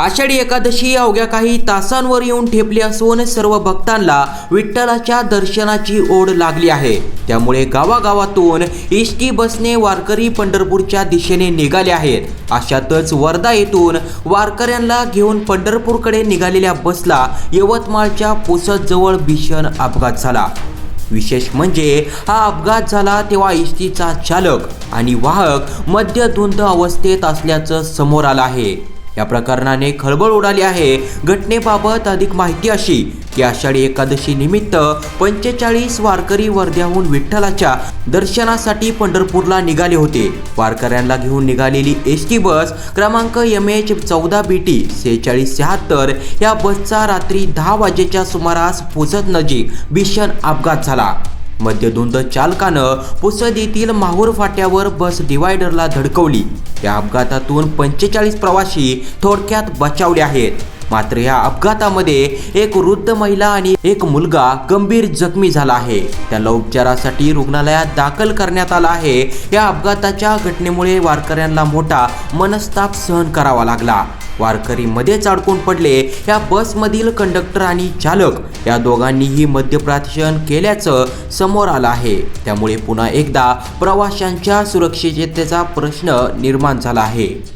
आषाढी एकादशी अवघ्या काही तासांवर येऊन ठेपली असून सर्व भक्तांना विठ्ठलाच्या दर्शनाची ओढ लागली आहे. त्यामुळे गावागावातून इष्टी बसने वारकरी पंढरपूरच्या दिशेने निघाले आहेत. अशातच वर्धा येथून वारकऱ्यांना घेऊन पंढरपूरकडे निघालेल्या बसला यवतमाळच्या पुसदजवळ भीषण अपघात झाला. विशेष म्हणजे हा अपघात झाला तेव्हा इष्टीचा चालक आणि वाहक मद्यधुंद अवस्थेत असल्याचं समोर आलं आहे. या प्रकरणाने खळबळ उडाली आहे. घटनेबाबत अधिक माहिती अशी की आषाढी एकादशी निमित्त पंचेचाळीस वारकरी वर्ध्याहून विठ्ठलाच्या दर्शनासाठी पंढरपूरला निघाले होते. वारकऱ्यांना घेऊन निघालेली एस टी बस क्रमांक एम एच चौदा बी टी सेहेचाळीस शहात्तर या बसचा रात्री दहा वाजेच्या सुमारास पुसद नजीक भीषण अपघात झाला. मध्यधुंद चालकानं पुसद येथील माहूर फाट्यावर बस डिवायडरला धडकवली. या अपघातातून पंचेचाळीस प्रवासी थोडक्यात बचावले आहेत. मात्र या अपघातामध्ये एक वृद्ध महिला आणि एक मुलगा गंभीर जखमी झाला आहे. त्याला उपचारासाठी रुग्णालयात दाखल करण्यात आला आहे. या अपघाताच्या घटनेमुळे वारकऱ्यांना मोठा मनस्ताप सहन करावा लागला. वारकरी मध्येच अडकून पडले. या बसमधील कंडक्टर आणि चालक या दोघांनीही मद्यप्राशन केल्याचं समोर आलं आहे. त्यामुळे पुन्हा एकदा प्रवाशांच्या सुरक्षिततेचा प्रश्न निर्माण झाला आहे.